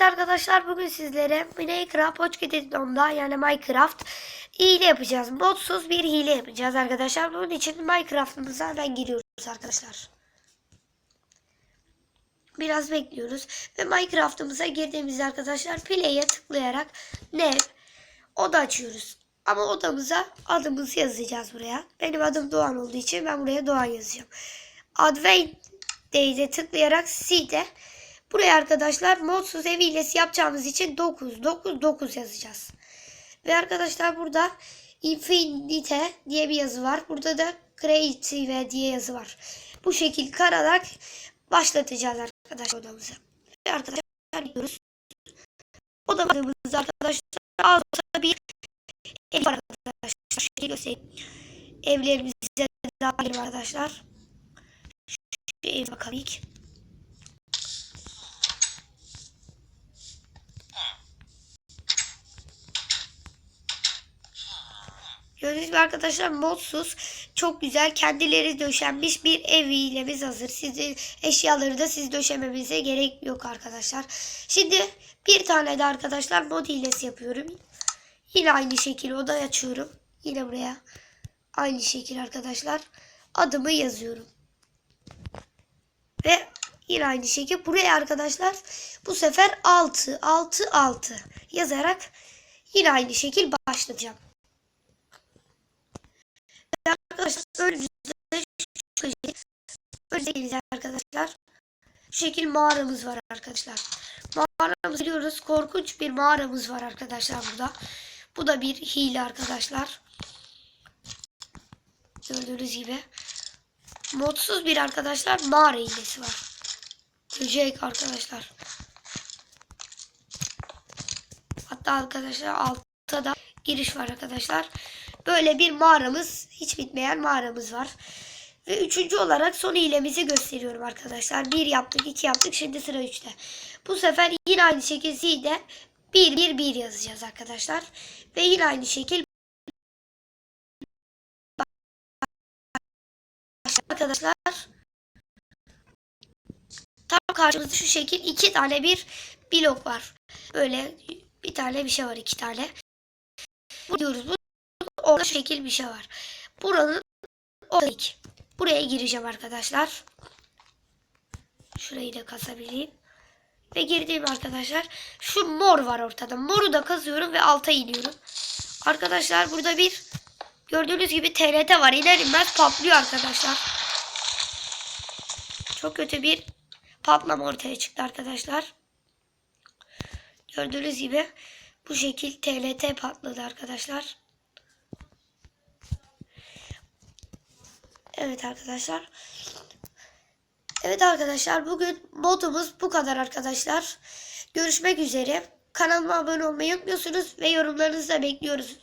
Evet arkadaşlar bugün sizlere Minecraft Pocket'onda yani Minecraft hile yapacağız. Modsuz bir hile yapacağız arkadaşlar. Bunun için Minecraft'ımıza hemen giriyoruz arkadaşlar. Biraz bekliyoruz. Ve Minecraft'ımıza girdiğimizde arkadaşlar play'e tıklayarak ne oda açıyoruz. Ama odamıza adımızı yazacağız buraya. Benim adım Doğan olduğu için ben buraya Doğan yazacağım. Day'de tıklayarak C'de buraya arkadaşlar modsuz ev yapacağımız için 9 9 9 yazacağız. Ve arkadaşlar burada Infinite diye bir yazı var. Burada da Creative diye yazı var. Bu şekil kararak başlatacağız arkadaşlar odamızı. Ve arkadaşlar gidiyoruz. Odamızda arkadaşlar az bir ev var arkadaşlar. Şu şekilde göstereyim. Evlerimize daha girelim arkadaşlar. Şu ev bakalım ilk. Gördüğünüz gibi arkadaşlar modsuz çok güzel kendileri döşenmiş bir ev hilemiz hazır. Sizin eşyaları da siz döşememize gerek yok arkadaşlar. Şimdi bir tane de arkadaşlar mod hilesi yapıyorum. Yine aynı şekilde oda açıyorum. Yine buraya aynı şekil arkadaşlar. Adımı yazıyorum. Ve yine aynı şekilde buraya arkadaşlar bu sefer 6 6 6 yazarak yine aynı şekil başlayacağım. Arkadaşlar önümüzde arkadaşlar. Şu şekil mağaramız var arkadaşlar. Mağaramızı biliyoruz. Korkunç bir mağaramız var arkadaşlar burada. Bu da bir hile arkadaşlar. Gördüğünüz gibi. Modsuz bir arkadaşlar mağara hilesi var. Böcek arkadaşlar. Hatta arkadaşlar altta da giriş var arkadaşlar. Böyle bir mağaramız, hiç bitmeyen mağaramız var. Ve üçüncü olarak son hilemizi gösteriyorum arkadaşlar. Bir yaptık, iki yaptık. Şimdi sıra üçte. Bu sefer yine aynı şekilde bir, bir, bir yazacağız arkadaşlar. Ve yine aynı şekil arkadaşlar tam karşımızda şu şekil iki tane bir blok var. Böyle bir tane bir şey var iki tane. Bu diyoruz. Bu orada şekil bir şey var. Buranın orada. Buraya gireceğim arkadaşlar. Şurayı da kasabileyim. Ve girdiğim arkadaşlar şu mor var ortada. Moru da kazıyorum ve alta iniyorum. Arkadaşlar burada bir gördüğünüz gibi TRT var. İner inmez patlıyor arkadaşlar. Çok kötü bir patlama ortaya çıktı arkadaşlar. Gördüğünüz gibi bu şekil TLT patladı arkadaşlar. Evet arkadaşlar. Evet arkadaşlar bugün modumuz bu kadar arkadaşlar. Görüşmek üzere. Kanalıma abone olmayı unutmuyorsunuz ve yorumlarınızı da bekliyoruz.